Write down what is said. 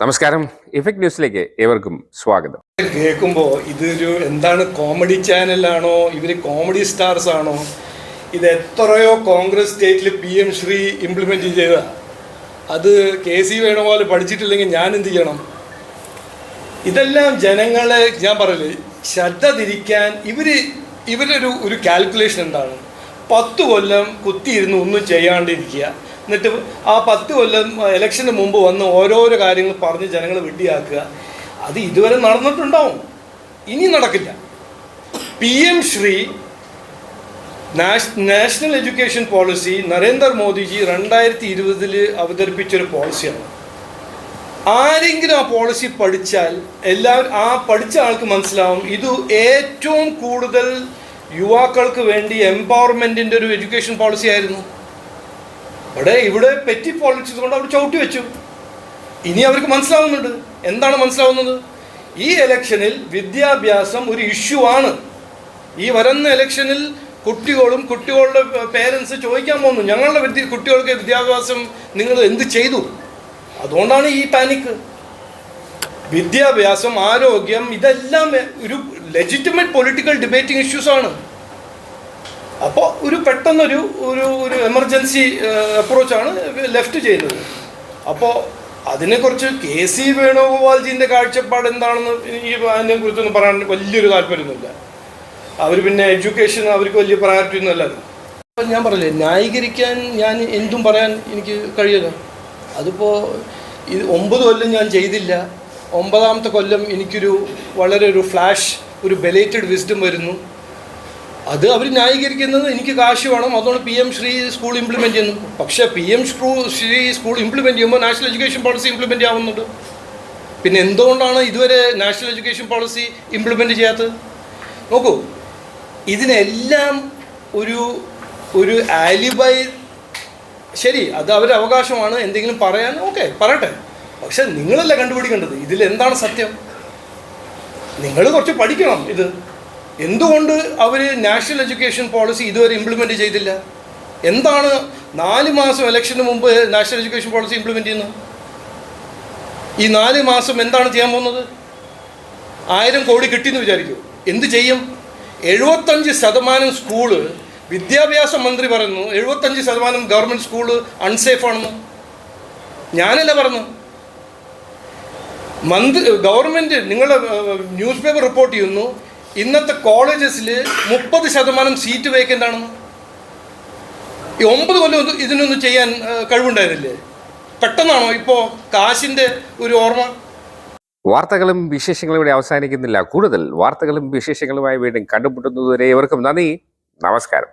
നമസ്കാരം. ഇഫക്ട് ന്യൂസിലേക്ക് ഏവർക്കും സ്വാഗതം. കേൾക്കുമ്പോൾ ഇതൊരു എന്താണ് കോമഡി ചാനലാണോ ഇവർ കോമഡി സ്റ്റാർസ് ആണോ? ഇത് എത്രയോ കോൺഗ്രസ് സ്റ്റേറ്റിൽ പി എം ശ്രീ ഇംപ്ലിമെന്റ് ചെയ്ത അത് കെ സി വേണുപോലെ പഠിച്ചിട്ടില്ലെങ്കിൽ ഞാൻ എന്ത് ചെയ്യണം? ഇതെല്ലാം ജനങ്ങളെ ഞാൻ പറയില്ലേ ശ്രദ്ധ തിരിക്കാൻ ഇവർ ഇവരൊരു ഒരു കാൽക്കുലേഷൻ എന്താണ്? പത്ത് കൊല്ലം കുത്തിയിരുന്ന് ഒന്നും ചെയ്യാണ്ടിരിക്കുക. എന്നിട്ട് ആ പത്ത് കൊല്ലം ഇലക്ഷന് മുമ്പ് വന്ന് ഓരോരോ കാര്യങ്ങൾ പറഞ്ഞ് ജനങ്ങൾ വെട്ടിയാക്കുക അത് ഇതുവരെ നടന്നിട്ടുണ്ടാവും. ഇനി നടക്കില്ല. P M Shri national education policy Narendra Modi ji രണ്ടായിരത്തി ഇരുപതിൽ അവതരിപ്പിച്ചൊരു പോളിസിയാണ്. ആരെങ്കിലും ആ പോളിസി പഠിച്ചാൽ എല്ലാവരും ആ പഠിച്ച ആൾക്ക് മനസ്സിലാവും ഇത് ഏറ്റവും കൂടുതൽ യുവാക്കൾക്ക് വേണ്ടി എംപവർമെന്റിന്റെ ഒരു എഡ്യൂക്കേഷൻ പോളിസി ആയിരുന്നു. അവിടെ ഇവിടെ പെറ്റി പോളിറ്റിക്സ് കൊണ്ട് അവർ ചവിട്ടി വെച്ചു. ഇനി അവർക്ക് മനസ്സിലാവുന്നുണ്ട്. എന്താണ് മനസ്സിലാവുന്നത്? ഈ ഇലക്ഷനിൽ വിദ്യാഭ്യാസം ഒരു ഇഷ്യൂ ആണ്. ഈ വരുന്ന ഇലക്ഷനിൽ കുട്ടികളും കുട്ടികളുടെ പേരൻസ് ചോദിക്കാൻ പോകുന്നു. ഞങ്ങളുടെ വിദ്യ കുട്ടികൾക്ക് വിദ്യാഭ്യാസം നിങ്ങൾ എന്ത് ചെയ്തു? അതുകൊണ്ടാണ് ഈ പാനിക്ക് വിദ്യാഭ്യാസം ആരോഗ്യം ഇതെല്ലാം ഒരു ലെജിറ്റിമേറ്റ് പൊളിറ്റിക്കൽ ഡിബേറ്റിംഗ് ഇഷ്യൂസ് ആണ്. അപ്പോൾ ഒരു പെട്ടെന്നൊരു ഒരു ഒരു എമർജൻസി അപ്രോച്ചാണ് ലെഫ്റ്റ് ചെയ്യുന്നത്. അപ്പോൾ അതിനെക്കുറിച്ച് കെ സി വേണുഗോപാൽജീന്റെ കാഴ്ചപ്പാട് എന്താണെന്ന് ഈ അതിനെ കുറിച്ചൊന്നും പറയാൻ വലിയൊരു താല്പര്യമൊന്നുമില്ല. അവർ പിന്നെ എഡ്യൂക്കേഷൻ അവർക്ക് വലിയ പ്രയോറിറ്റി ഒന്നും അപ്പോൾ ഞാൻ പറഞ്ഞില്ലേ ന്യായീകരിക്കാൻ ഞാൻ എന്തും പറയാൻ എനിക്ക് കഴിയില്ല. അതിപ്പോൾ ഇത് ഒമ്പത് കൊല്ലം ഞാൻ ചെയ്തില്ല. ഒമ്പതാമത്തെ കൊല്ലം എനിക്കൊരു വളരെ ഒരു ഫ്ലാഷ് ഒരു ബെലേറ്റഡ് വിസ്ഡം വരുന്നു. അത് അവർ ന്യായീകരിക്കുന്നത് എനിക്ക് കാശ് വേണം. അതുകൊണ്ട് P M Shri school implement ചെയ്യുന്നു. പക്ഷേ P M Shri school implement ചെയ്യുമ്പോൾ നാഷണൽ എഡ്യൂക്കേഷൻ പോളിസി ഇംപ്ലിമെന്റ് ആവുന്നുണ്ട് പിന്നെ എന്തുകൊണ്ടാണ് ഇതുവരെ നാഷണൽ എഡ്യൂക്കേഷൻ പോളിസി ഇംപ്ലിമെന്റ് ചെയ്യാത്തത്? നോക്കൂ ഇതിനെല്ലാം ഒരു ഒരു ആലിബൈ ശരി അത് അവരുടെ അവകാശമാണ്. എന്തെങ്കിലും പറയാൻ ഓക്കെ പറയട്ടെ. പക്ഷെ നിങ്ങളല്ല കണ്ടുപിടിക്കേണ്ടത്? ഇതിൽ എന്താണ് സത്യം? നിങ്ങൾ കുറച്ച് പഠിക്കണം ഇത്. എന്തുകൊണ്ട് അവർ നാഷണൽ എഡ്യൂക്കേഷൻ പോളിസി ഇതുവരെ ഇംപ്ലിമെന്റ് ചെയ്തില്ല? എന്താണ് നാല് മാസം ഇലക്ഷന് മുമ്പ് നാഷണൽ എഡ്യൂക്കേഷൻ പോളിസി ഇംപ്ലിമെന്റ് ചെയ്യുന്നത്? ഈ നാല് മാസം എന്താണ് ചെയ്യാൻ പോകുന്നത്? ആയിരം കോടി കിട്ടിയെന്ന് വിചാരിക്കൂ. എന്ത് ചെയ്യും? എഴുപത്തഞ്ച് ശതമാനം സ്കൂൾ വിദ്യാഭ്യാസ മന്ത്രി പറയുന്നു എഴുപത്തഞ്ച് ശതമാനം ഗവൺമെന്റ് സ്കൂൾ അൺസേഫ് ആണെന്ന്. ഞാനല്ല പറഞ്ഞു മന്ത്രി ഗവൺമെന്റ് നിങ്ങളുടെ ന്യൂസ് പേപ്പർ റിപ്പോർട്ട് ചെയ്യുന്നു ഇന്നത്തെ കോളേജസിൽ മുപ്പത് ശതമാനം സീറ്റ് വേക്കന്റ് ആണ്. ഈ ഒമ്പത് കൊല്ലം ഇത് ഇതിനൊന്നും ചെയ്യാൻ കഴിവുണ്ടായിരുന്നില്ലേ? പെട്ടെന്നാണോ ഇപ്പോൾ കാശിന്റെ ഒരു ഓർമ്മ? വാർത്തകളും വിശേഷങ്ങളും ഇവിടെ അവസാനിക്കുന്നില്ല. കൂടുതൽ വാർത്തകളും വിശേഷങ്ങളുമായി വീണ്ടും കണ്ടുമുട്ടുന്നതുവരെ ഇവർക്കും നന്ദി. നമസ്കാരം.